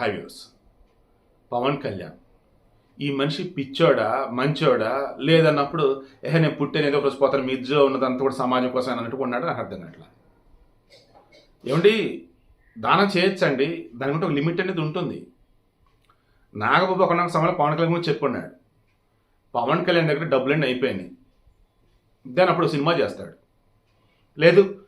High views Pawan Kalyan. ఈ మనిషి పిచ్చోడా మంచోడా లేదన్నప్పుడు ఏహే నేను పుట్టాను ఏదో రోజు పోతాను మీ ఉన్నదంతా కూడా సమాజం కోసం అన్నట్టు ఉన్నాడు నాకు అర్థం కావట్లా. ఏమండి దానం చేయొచ్చండి దానికంటే ఒక లిమిట్ అనేది ఉంటుంది. నాగబాబు ఒక సమయంలో పవన్ కళ్యాణ్ గురించి చెప్పుకున్నాడు. పవన్ కళ్యాణ్ దగ్గర డబ్బులన్నీ అయిపోయినాయి. దాని అప్పుడు సినిమా చేస్తాడు. లేదు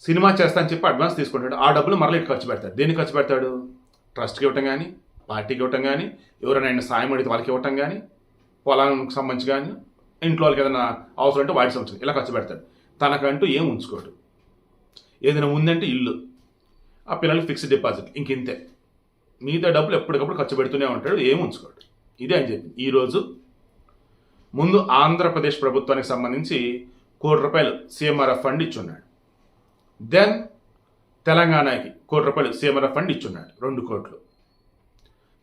సినిమా చేస్తా అని చెప్పి అడ్వాన్స్ తీసుకుంటాడు. ఆ డబ్బులు మరలా ఇటు ఖర్చు పెడతాడు. దేనికి ఖర్చు పెడతాడు? ట్రస్ట్కి ఇవ్వటం కానీ పార్టీకి ఇవ్వటం కానీ ఎవరైనా ఆయన సాయం అడిగితే వాళ్ళకి ఇవ్వటం కానీ పొలానికి సంబంధించి కానీ ఇంట్లో వాళ్ళకి ఏదైనా అవసరం అంటే వాటికి సంబంధించి ఇలా ఖర్చు పెడతాడు. తనకంటూ ఏం ఉంచుకోడు. ఏదైనా ఉందంటే ఇల్లు. ఆ పిల్లలకి ఫిక్స్డ్ డిపాజిట్ ఇంకింతే. మిగతా డబ్బులు ఎప్పటికప్పుడు ఖర్చు పెడుతూనే ఉంటాడు ఏం ఉంచుకోడు. ఇదే అని చెప్పి ఈరోజు ముందు ఆంధ్రప్రదేశ్ ప్రభుత్వానికి సంబంధించి కోటి రూపాయలు సీఎంఆర్ఎఫ్ ఫండ్ ఇచ్చున్నాడు దెన్ తెలంగాణకి కోటి రూపాయలు సీఎంఆర్ఎఫ్ ఫండ్ ఇచ్చున్నాడు రెండు కోట్లు.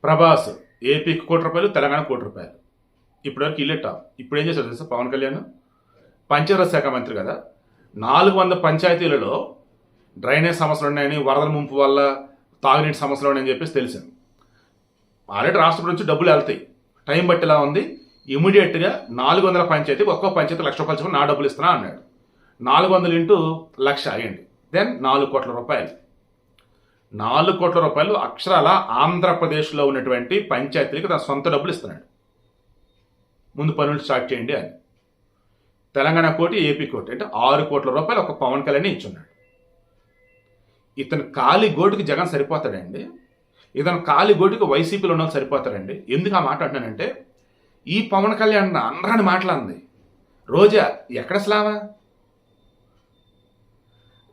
ప్రభాస్ ఏపీకి కోటి రూపాయలు తెలంగాణ కోటి రూపాయలు. ఇప్పటివరకు ఇల్లే టాప్. ఇప్పుడు ఏం చేశారు తెలుసా పవన్ కళ్యాణ్? పంచాయతీ శాఖ మంత్రి కదా. నాలుగు వంద పంచాయతీలలో డ్రైనేజ్ సమస్యలు ఉన్నాయని వరదల ముంపు వల్ల తాగునీటి సమస్యలు ఉన్నాయని చెప్పేసి తెలిసింది ఆల్రెడీ రాష్ట్రం నుంచి డబ్బులు వెళ్తాయి. టైం బట్టి ఎలా ఉంది? ఇమీడియట్గా నాలుగు వందల పంచాయతీ ఒక్కో పంచాయతీ లక్ష రూపాయలు నా డబ్బులు ఇస్తున్నా అన్నాడు. నాలుగు వందలు ఇంటూ లక్ష అయ్యండి. దెన్ నాలుగు కోట్ల రూపాయలు. నాలుగు కోట్ల రూపాయలు అక్షరాల ఆంధ్రప్రదేశ్లో ఉన్నటువంటి పంచాయతీలకు తన సొంత డబ్బులు ఇస్తున్నాడు. ముందు పనులు స్టార్ట్ చేయండి అని. తెలంగాణ కోటి ఏపీ కోటి అంటే ఆరు కోట్ల రూపాయలు ఒక పవన్ కళ్యాణ్ ఇచ్చున్నాడు. ఇతను ఖాళీ గోటుకి జగన్ సరిపోతాడండి. ఇతను ఖాళీ గోటుకి వైసీపీలో ఉన్న వాళ్ళు సరిపోతాడండి ఎందుకు ఆ మాట అంటున్నానంటే ఈ పవన్ కళ్యాణ్ అందరాని మాట్లాడింది. రోజా ఎక్కడ స్లావా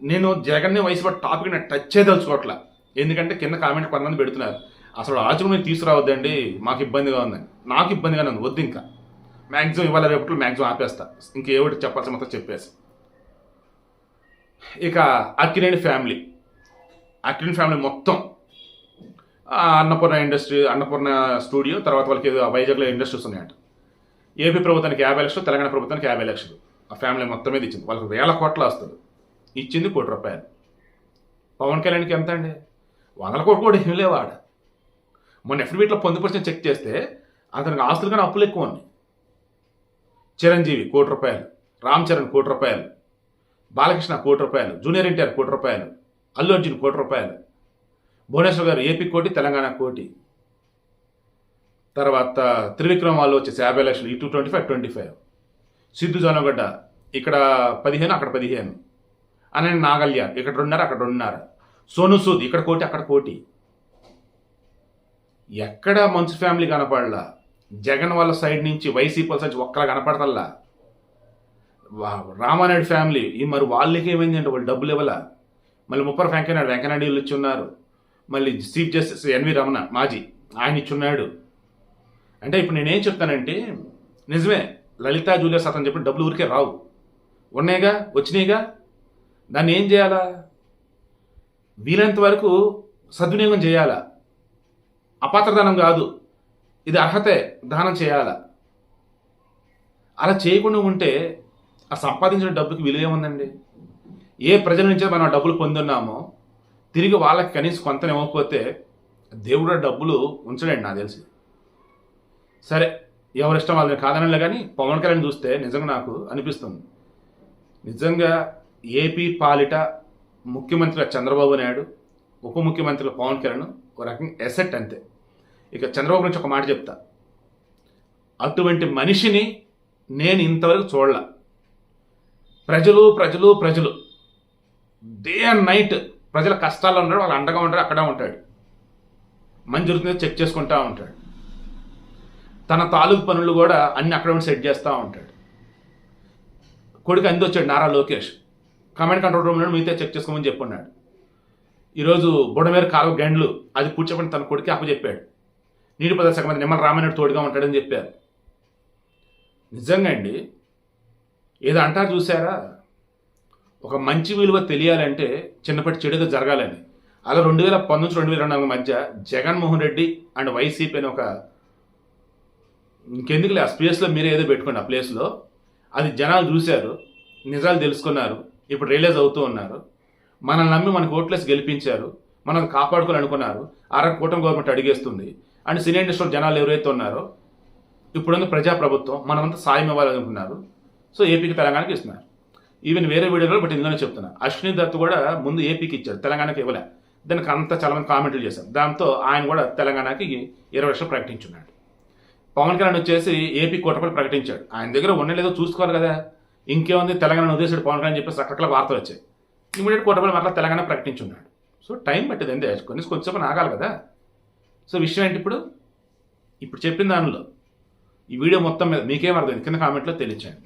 నేను జగన్ని వయసు టాపిక్ నేను టచ్ చేయదలుచుకోవట్లా ఎందుకంటే కింద కామెంట్ కొంతమంది పెడుతున్నారు. అసలు ఆచరణ మీరు తీసుకురావద్దండి మాకు ఇబ్బందిగా ఉందని నాకు ఇబ్బందిగానే ఉంది వద్దు ఇంకా. మ్యాక్సిమం ఇవాళ రేపట్లో మ్యాక్సిమం ఆపేస్తా. ఇంకేమిటి చెప్పాల్సి మొత్తం చెప్పేసి. ఇక అక్కినేని ఫ్యామిలీ అక్కినేని ఫ్యామిలీ మొత్తం. అన్నపూర్ణ ఇండస్ట్రీ అన్నపూర్ణ స్టూడియో తర్వాత వాళ్ళకి ఏదో వైజాగ్లో ఇండస్ట్రీస్ ఉన్నాయంట. ఏపీ ప్రభుత్వానికి యాభై లక్షలు తెలంగాణ ప్రభుత్వానికి యాభై లక్షలు. ఆ ఫ్యామిలీ మొత్తం మీద ఇచ్చింది వాళ్ళకి వేల కోట్ల వస్తుంది ఇచ్చింది కోటి రూపాయలు. పవన్ కళ్యాణ్కి ఎంత అండి వందల కోట్లు కూడా ఏం లేవాడు మొన్న ఎఫ్డిబిట్లో పొందుపరిచిన చెక్ చేస్తే అతనికి ఆస్తులు కానీ అప్పులు ఎక్కువ ఉన్నాయి. చిరంజీవి కోటి రూపాయలు రామ్ చరణ్ కోటి రూపాయలు బాలకృష్ణ కోటి రూపాయలు జూనియర్ ఎన్టీఆర్ కోటి రూపాయలు అల్లు అర్జున్ కోటి రూపాయలు భువనేశ్వర్ గారు ఏపీ కోటి తెలంగాణ కోటి. తర్వాత త్రివిక్రమాలు వాళ్ళు వచ్చేసి యాభై లక్షలు ఇటు twenty five twenty five. Siddhu జోనగడ్డ ఇక్కడ పదిహేను అక్కడ పదిహేను. అని నాగల్యాన్ ఇక్కడ రెండున్నర అక్కడ రెండున్నర. సోను సూద్ ఇక్కడ కోటి అక్కడ కోటి. ఎక్కడ మంచు ఫ్యామిలీ కనపడలా? జగన్ వాళ్ళ సైడ్ నుంచి వైసీపీ వాళ్ళ సైడ్ ఒక్కలా కనపడతల్లా? వా- రామానాయుడు ఫ్యామిలీ ఈ మరి వాళ్ళకి ఏమైంది అంటే వాళ్ళు డబ్బులు ఇవ్వాల? మళ్ళీ ముప్పర వెంకయ్యనాయుడు వెంకయ్యనాయుడు ఇచ్చి ఉన్నారు మళ్ళీ చీఫ్ జస్టిస్ ఎన్వి రమణ మాజీ ఆయన ఇచ్చున్నాడు. అంటే ఇప్పుడు నేనేం చెప్తానంటే నిజమే లలితా జూలియస్ అతను చెప్పిన డబ్బులు ఊరికే రావు. ఉన్నాయిగా? వచ్చినాయిగా? దాన్ని ఏం చేయాలా? వీలైనంత వరకు సద్వినియోగం చేయాలా? అపాత్రదానం కాదు. ఇది అర్హతే దానం చేయాలా? అలా చేయకుండా ఉంటే ఆ సంపాదించిన డబ్బుకి విలువ ఏముందండి? ఏ ప్రజల నుంచి మనం డబ్బులు పొందున్నామో తిరిగి వాళ్ళకి కనీసం కొంత ఇవ్వకపోతే దేవుడు డబ్బులు ఉంచడండి నాకు తెలిసి. సరే ఎవరిష్టం వాళ్ళని కాదనలే కానీ పవన్ కళ్యాణ్ చూస్తే నిజంగా నాకు అనిపిస్తుంది. నిజంగా ఏపీ పాలిట ముఖ్యమంత్రి చంద్రబాబు నాయుడు ఉప ముఖ్యమంత్రిగా పవన్ కళ్యాణ్ ఒక రకంగా ఎసెట్ అంతే. ఇక చంద్రబాబు గురించి ఒక మాట చెప్తా. అటువంటి మనిషిని నేను ఇంతవరకు చూడలే. ప్రజలు ప్రజలు ప్రజలు. డే అండ్ నైట్ ప్రజల కష్టాల్లో ఉంటాడు వాళ్ళు అండగా ఉంటాడు అక్కడే ఉంటాడు. మంచి జరుగుతుందో చెక్ చేసుకుంటా ఉంటాడు. తన తాలూకు పనులు కూడా అన్ని అక్కడ ఉండి సెట్ చేస్తూ ఉంటాడు. కొడుకు అంది వచ్చాడు Nara Lokesh. Command control room మిగతా చెక్ చేసుకోమని చెప్పున్నాడు. ఈరోజు బుడమేర కాలువ గండ్లు అది కూర్చోబడి తన కొడుకు అప్పచెప్పాడు నీటి పదార్థ శాఖ మంత్రి నిమ్మల రామనాయుడు తోడుగా ఉంటాడని చెప్పారు. నిజంగా అండి ఏదో అంటారు చూసారా ఒక మంచి విలువ తెలియాలంటే చిన్నప్పటి చెడుగా జరగాలని. అలా రెండు వేల పంతొమ్మిది రెండు వేల రెండు నాలుగు మధ్య జగన్మోహన్ రెడ్డి అండ్ వైసీపీ అని ఒక ఇంకెందుకులే ఆ స్పేస్లో మీరే ఏదో పెట్టుకోండి ఆ ప్లేస్లో అది జనాలు చూశారు నిజాలు తెలుసుకున్నారు. ఇప్పుడు రియలైజ్ అవుతూ ఉన్నారు. మనల్ని నమ్మి మనకు ఓట్లేసి గెలిపించారు. మనల్ని కాపాడుకోవాలనుకున్నారు. అర కూటమి గవర్నమెంట్ అడిగేస్తుంది. అండ్ సినీ ఇండస్ట్రీలో జనాలు ఎవరైతే ఉన్నారో ఇప్పుడున్న ప్రజాప్రభుత్వం మనమంతా సాయం ఇవ్వాలనుకున్నారు. సో ఏపీకి తెలంగాణకి ఇస్తున్నారు. ఈవెన్ వేరే వీడియోలో బట్ ఇందులోనే చెప్తున్నా. అశ్విని దత్ కూడా ముందు ఏపీకి ఇచ్చారు. తెలంగాణకి ఇవ్వలే. దానికి అంత చాలా మంది కామెంట్లు చేశారు. దాంతో ఆయన కూడా తెలంగాణకి ఇరవై లక్షలు ప్రకటించున్నాడు. పవన్ కళ్యాణ్ వచ్చేసి ఏపీ కోటపల్లి ప్రకటించాడు. ఆయన దగ్గర ఉండలేదో చూసుకోవాలి కదా. ఇంకేముంది? తెలంగాణ ఉద్దేశాడు పవన్ కళ్యాణ్ చెప్పేసి రకరకాల వార్తలు వచ్చాయి. ఇమీడియట్ కోటపల్లి మరలా తెలంగాణ ప్రకటించున్నాడు. సో టైం పట్టింది అంతే కొన్ని కొంచెం ఆగాలి కదా. సో విషయం ఏంటి ఇప్పుడు? ఇప్పుడు చెప్పిన దానిలో ఈ వీడియో మొత్తం మీద మీకేం అర్థం కింద కామెంట్లో తెలియచండి